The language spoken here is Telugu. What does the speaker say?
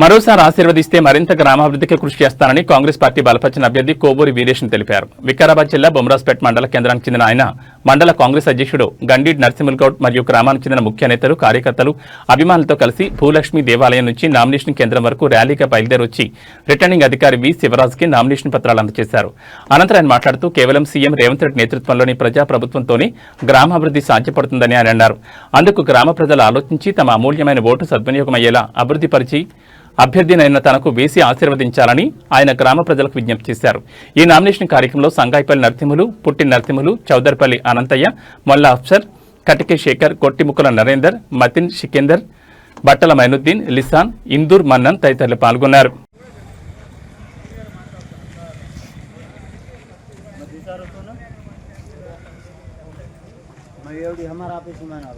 మరోసారి ఆశీర్వదిస్తే మరింత గ్రామాభివృద్ధికి కృషి చేస్తానని కాంగ్రెస్ పార్టీ బలపరిచిన అభ్యర్థి కోబూరి వీరేషన్ తెలిపారు. వికారాబాద్ జిల్లా బొమ్రాజ్పేట్ మండల కేంద్రానికి చెందిన ఆయన మండల కాంగ్రెస్ అధ్యక్షుడు గండీడ్ నరసింహుల్ గౌడ్ మరియు గ్రామానికి చెందిన ముఖ్య నేతలు కార్యకర్తలు అభిమానులతో కలిసి భూలక్ష్మి దేవాలయం నుంచి నామినేషన్ కేంద్రం వరకు ర్యాలీగా బయలుదేరి వచ్చి రిటర్నింగ్ అధికారి వి శివరాజ్కి నామినేషన్ పత్రాలు అందజేశారు. అనంతరం ఆయన మాట్లాడుతూ కేవలం సీఎం రేవంత్ రెడ్డి నేతృత్వంలోని ప్రజాప్రభుత్వంతోనే గ్రామాభివృద్ధి సాధ్యపడుతుందని ఆయన అన్నారు. అందుకు గ్రామ ప్రజలు ఆలోచించి తమ అమూల్యమైన ఓటు సద్వినియోగమయ్యేలా అభివృద్ధి పరిచి అభ్యర్థినైన తనకు వేసి ఆశీర్వదించాలని ఆయన గ్రామ ప్రజలకు విజ్ఞప్తి చేశారు ఈ నామినేషన్ కార్యక్రమంలో సంగాయిపల్లి నరసింహులు పుట్టి నరసింహులు చౌదర్పల్లి అనంతయ్య మొల్లా అఫ్సర్ కటికే శేఖర్ కొట్టిముక్కల నరేందర్ మతిన్ షికేందర్ బట్టల మైనుద్దీన్ లిసాన్ ఇందూర్ మన్నన్ తదితరులు పాల్గొన్నారు मग एवढी हमारा ऑफिस में ना